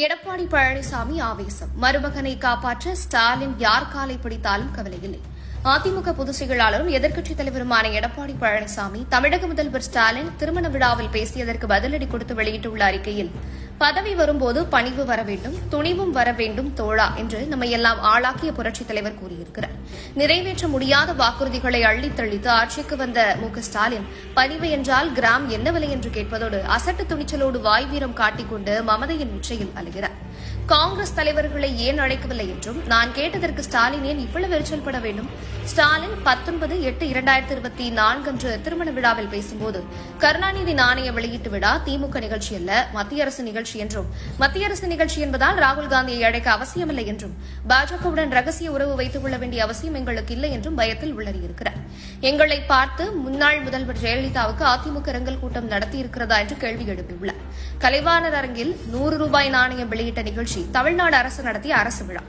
எடப்பாடி பழனிசாமி ஆவேசம். மருமகனை காப்பாற்ற ஸ்டாலின் யார் காலை பிடித்தாலும் கவலையில்லை. அதிமுக பொதுச் செயலாளரும் எதிர்க்கட்சித் தலைவருமான எடப்பாடி பழனிசாமி தமிழக முதல்வர் ஸ்டாலின் திருமண விழாவில் பேசியதற்கு பதிலடி கொடுத்து வெளியிட்டுள்ள அறிக்கையில் பதவி வரும்போது பணிவு வர வேண்டும் துணிவும் வர வேண்டும் தோழா என்று நம்மை எல்லாம் ஆளாக்கிய புரட்சித் தலைவர் கூறியிருக்கிறார். நிறைவேற்ற முடியாத வாக்குறுதிகளை அள்ளித் தெளித்து ஆட்சிக்கு வந்த மு. ஸ்டாலின் பணிவு என்றால் கிராம் என்ன விலை என்று கேட்பதோடு அசட்டு துணிச்சலோடு வாய் வீரம் காட்டிக்கொண்டு மமதையின் உச்சையில் அழுகிறார். காங்கிரஸ் தலைவர்களை ஏன் அழைக்கவில்லை என்றும் நான் கேட்டதற்கு ஸ்டாலின் ஏன் இவ்வளவு எரிச்சல் பட வேண்டும்? ஸ்டாலின் பத்தொன்பது எட்டு இரண்டாயிரத்தி இருபத்தி நான்கு அன்று திருமண விழாவில் பேசும்போது கருணாநிதி நாணய வெளியீட்டு விழா திமுக நிகழ்ச்சி அல்ல மத்திய அரசு நிகழ்ச்சி நிகழ்ச்சி என்றும் மத்திய அரசு நிகழ்ச்சி என்பதால் ராகுல் காந்தியை அழைக்க அவசியமில்லை என்றும் பாஜகவுடன் ரகசிய உறவு வைத்துக் கொள்ள வேண்டிய அவசியம் எங்களுக்கு இல்லை என்றும் பயத்தில் உள்ளறியிருக்கிறார் எங்களை பார்த்து முன்னாள் முதல்வர் ஜெயலலிதாவுக்கு அதிமுக இரங்கல் கூட்டம் நடத்தியிருக்கிறதா என்று கேள்வி எழுப்பியுள்ளார். கலைவாணர் அரங்கில் நூறு ரூபாய் நாணயம் வெளியிட்ட நிகழ்ச்சி தமிழ்நாடு அரசு நடத்திய அரசு விழா.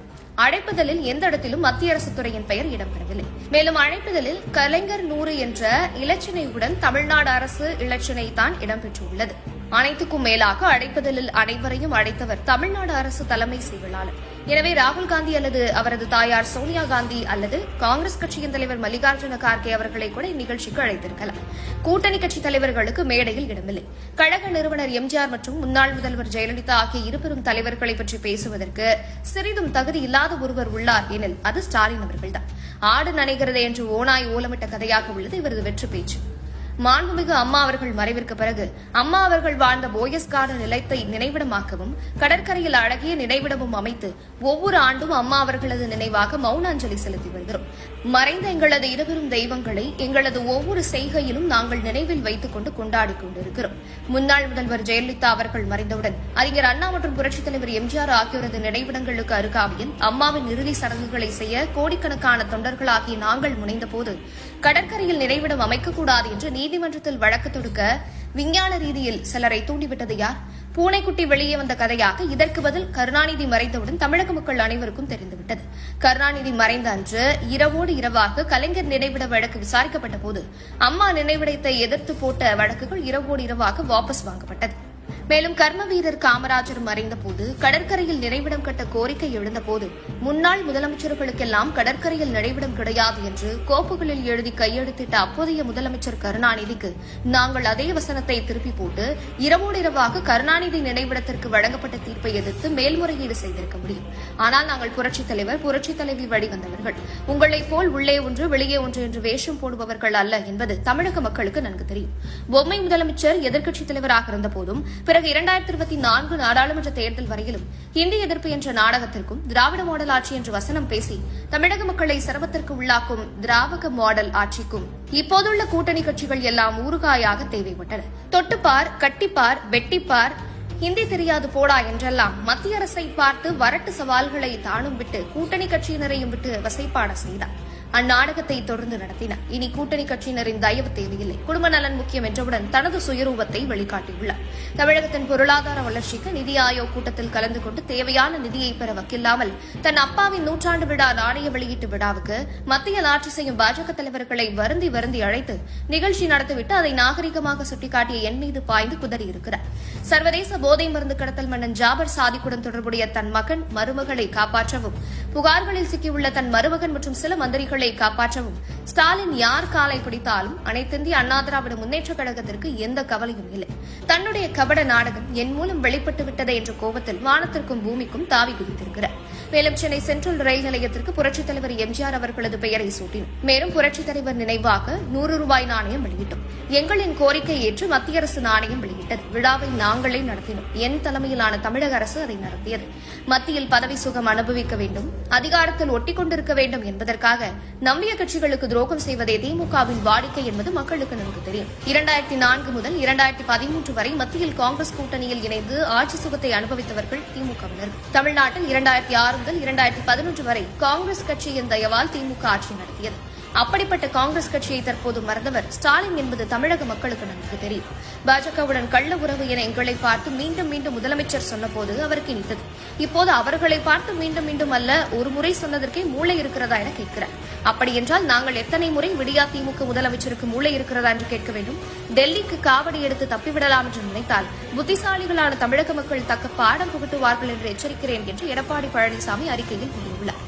அழைப்புதலில் எந்த இடத்திலும் மத்திய அரசு துறையின் பெயர் இடம்பெறவில்லை. மேலும் அழைப்புதலில் கலைஞர் நூறு என்ற இலச்சினையுடன் தமிழ்நாடு அரசு இலச்சினை தான் இடம்பெற்றுள்ளது. அனைத்துக்கும் மேலாக அழைப்பதலில் அனைவரையும் அழைத்தவர் தமிழ்நாடு அரசு தலைமை செயலாளர் எனவே ராகுல் காந்தி அல்லது அவரது தாயார் சோனியா காந்தி அல்லது காங்கிரஸ் கட்சியின் தலைவர் மல்லிகார்ஜுன கார்கே அவர்களை கூட இந்நிகழ்ச்சிக்கு அழைத்திருக்கலாம். கூட்டணி கட்சி தலைவர்களுக்கு மேடையில் இடமில்லை. கழக நிறுவனர் எம்ஜிஆர் மற்றும் முன்னாள் முதல்வர் ஜெயலலிதா ஆகிய இருபெரும் தலைவர்களை பற்றி பேசுவதற்கு சிறிதும் தகுதி இல்லாத ஒருவர் உள்ளார் எனில் அது ஸ்டாலின் அவர்கள்தான். ஆடு நனைகிறது என்று ஓனாய் ஓலமிட்ட கதையாக உள்ளது இவரது வெற்றி பேச்சு. மாண்புமிகு அம்மா அவர்கள் மறைவிற்கு பிறகு அம்மா அவர்கள் வாழ்ந்த போயஸ் கார்டன் நிலையத்தை நினைவிடமாக்கவும் கடற்கரையில் அழகிய நினைவிடமும் அமைத்து ஒவ்வொரு ஆண்டும் அம்மா அவர்களது நினைவாக மௌன அஞ்சலி செலுத்தி வருகிறோம். மறைந்த எங்களது இருவரும் தெய்வங்களை எங்களது ஒவ்வொரு செய்கையிலும் நாங்கள் நினைவில் வைத்துக் கொண்டு கொண்டாடிக் கொண்டிருக்கிறோம். முன்னாள் முதல்வர் ஜெயலலிதா அவர்கள் மறைந்தவுடன் அறிஞர் அண்ணா மற்றும் புரட்சித் தலைவர் எம்ஜிஆர் ஆகியோரது நினைவிடங்களுக்கு அருகாமையில் அம்மாவின் இறுதி சடங்குகளை செய்ய கோடிக்கணக்கான தொண்டர்களாகிய நாங்கள் முனைந்தபோது கடற்கரையில் நினைவிடம் அமைக்கக்கூடாது என்று நீதிமன்றத்தில் வழக்கு தொடுக்க விஞ்ஞான ரீதியில் சிலரை தூண்டிவிட்டது யார்? பூனைக்குட்டி வெளியே வந்த கதையாக இதற்கு பதில் கருணாநிதி மறைந்தவுடன் தமிழக மக்கள் அனைவருக்கும் தெரிந்துவிட்டது. கருணாநிதி மறைந்த அன்று இரவோடு இரவாக கலைஞர் நினைவிட வழக்கு விசாரிக்கப்பட்ட போது அம்மா நினைவிடத்தை எதிர்த்து போட்ட வழக்குகள் இரவோடு இரவாக வாபஸ் வாங்கப்பட்டது. மேலும் கர்ம வீரர் காமராஜர் மறைந்தபோது கடற்கரையில் நினைவிடம் கட்ட கோரிக்கை எழுந்தபோது முன்னாள் முதலமைச்சர்களுக்கெல்லாம் கடற்கரையில் நினைவிடம் கிடையாது என்று கோப்புகளில் எழுதி கையெழுத்திட்ட அப்போதைய முதலமைச்சர் கருணாநிதிக்கு நாங்கள் அதே வசனத்தை திருப்பி போட்டு இரவோடு இரவாக கருணாநிதி நினைவிடத்திற்கு வழங்கப்பட்ட தீர்ப்பை எதிர்த்து மேல்முறையீடு செய்திருக்க முடியும். ஆனால் நாங்கள் புரட்சித் தலைவர் புரட்சித் தலைவி வழிவந்தவர்கள் உங்களைப் போல் உள்ளே ஒன்று வெளியே ஒன்று என்று வேஷம் போடுபவர்கள் அல்ல என்பது தமிழக மக்களுக்கு நன்கு தெரியும். பொம்மை முதலமைச்சர் எதிர்க்கட்சித் தலைவராக இருந்தபோதும் பிறகு இரண்டாயிரத்தி இருபத்தி நான்கு நாடாளுமன்ற தேர்தல் வரையிலும் ஹிந்தி எதிர்ப்பு என்ற நாடகத்திற்கும் திராவிட மாடல் ஆட்சி என்று வசனம் பேசி தமிழக மக்களை சிரமத்திற்கு உள்ளாக்கும் திராவக மாடல் ஆட்சிக்கும் இப்போதுள்ள கூட்டணி கட்சிகள் எல்லாம் ஊறுகாயாக தேவைப்பட்டன. தொட்டுப்பார் கட்டிப்பார் வெட்டிப்பார் ஹிந்தி தெரியாது போடா என்றெல்லாம் மத்திய அரசை பார்த்து வரட்டு சவால்களை தானும் விட்டு கூட்டணி கட்சியினரையும் விட்டு வசைப்பாட செய்தார். அந்நாடகத்தை தொடர்ந்து நடத்தினார். இனி கூட்டணி கட்சியினரின் தயவு தேவையில்லை. குடும்ப நலன் முக்கியம் என்றவுடன் தனது சுயரூபத்தை வெளிக்காட்டியுள்ளார் தமிழகத்தின் பொருளாதார வளர்ச்சிக்கு நிதி ஆயோக் கூட்டத்தில் கலந்து கொண்டு தேவையான நிதியை பெற வக்கில்லாமல் தன் அப்பாவின் நூற்றாண்டு விழா நாணய வெளியீட்டு விழாவுக்கு மத்தியில் ஆட்சி செய்யும் பாஜக தலைவர்களை வருந்தி வருந்தி அழைத்து நிகழ்ச்சி நடத்திவிட்டு அதை நாகரிகமாக சுட்டிக்காட்டிய என் மீது பாய்ந்து குதறியிருக்கிறார். சர்வதேச போதை மருந்து கடத்தல் மன்னன் ஜாபர் சாதிக்குடன் தொடர்புடைய தன் மகன் மருமகளை காப்பாற்றவும் புகார்களில் சிக்கியுள்ள தன் மருமகன் மற்றும் சில மந்திரிகளை காப்பாற்றவும் ஸ்டாலின் யார் காலை பிடித்தாலும் அனைத்திந்திய அண்ணா திராவிட முன்னேற்றக் கழகத்திற்கு எந்த கவலையும் இல்லை. தன்னுடைய கபட நாடகம் என் மூலம் வெளிப்பட்டு விட்டதே என்ற கோபத்தில் வானத்திற்கும் பூமிக்கும் தாவி குதித்திருக்கிறார். மேலும் சென்னை சென்ட்ரல் ரயில் நிலையத்திற்கு புரட்சித் தலைவர் எம்ஜிஆர் அவர்களது பெயரை சூட்டினோம் மேலும் புரட்சித் தலைவர் நினைவாக நூறு ரூபாய் நாணயம் வெளியிட்டோம். எங்களின் கோரிக்கை ஏற்று மத்திய அரசு நாணயம் வெளியிட்டது. விழாவை நாங்களே நடத்தினோம். என் தலைமையிலான தமிழக அரசு அதை நடத்தியது. மத்தியில் பதவி சுகம் அனுபவிக்க வேண்டும் அதிகாரத்தில் ஒட்டிக்கொண்டிருக்க வேண்டும் என்பதற்காக நம்பிய கட்சிகளுக்கு துரோகம் செய்வதே திமுகவின் வாடிக்கை என்பது மக்களுக்கு நன்கு தெரியும். இரண்டாயிரத்தி நான்கு முதல் இரண்டாயிரத்தி பதிமூன்று வரை மத்தியில் காங்கிரஸ் கூட்டணியில் இணைந்து ஆட்சி சுகத்தை அனுபவித்தவர்கள் திமுகவினர். தமிழ்நாட்டில் இரண்டாயிரத்தி ஆறு முதல் இரண்டாயிரத்தி பதினொன்று வரை காங்கிரஸ் கட்சியின் தயவால் திமுக ஆட்சி நடத்தியது. அப்படிப்பட்ட காங்கிரஸ் கட்சியை தற்போது மறந்தவர் ஸ்டாலின் என்பது தமிழக மக்களுக்கு நன்கு தெரியும். பாஜகவுடன் கள்ள உறவு என எங்களை பார்த்து மீண்டும் மீண்டும் முதலமைச்சர் சொன்னபோது அவருக்கு இனித்தது. இப்போது அவர்களை பார்த்து மீண்டும் மீண்டும் அல்ல ஒரு முறை சொன்னதற்கே மூளை இருக்கிறதா என கேட்கிறார். அப்படி என்றால் நாங்கள் எத்தனை முறை விடியா திமுக முதலமைச்சருக்கு மூளை இருக்கிறதா என்று கேட்க வேண்டும். டெல்லிக்கு காவடி எடுத்து தப்பிவிடலாம் என்று நினைத்தால் புத்திசாலிகளான தமிழக மக்கள் தக்க பாடம் புகட்டுவார்கள் என்று எச்சரிக்கிறேன் என்று எடப்பாடி பழனிசாமி அறிக்கையில் கூறியுள்ளார்.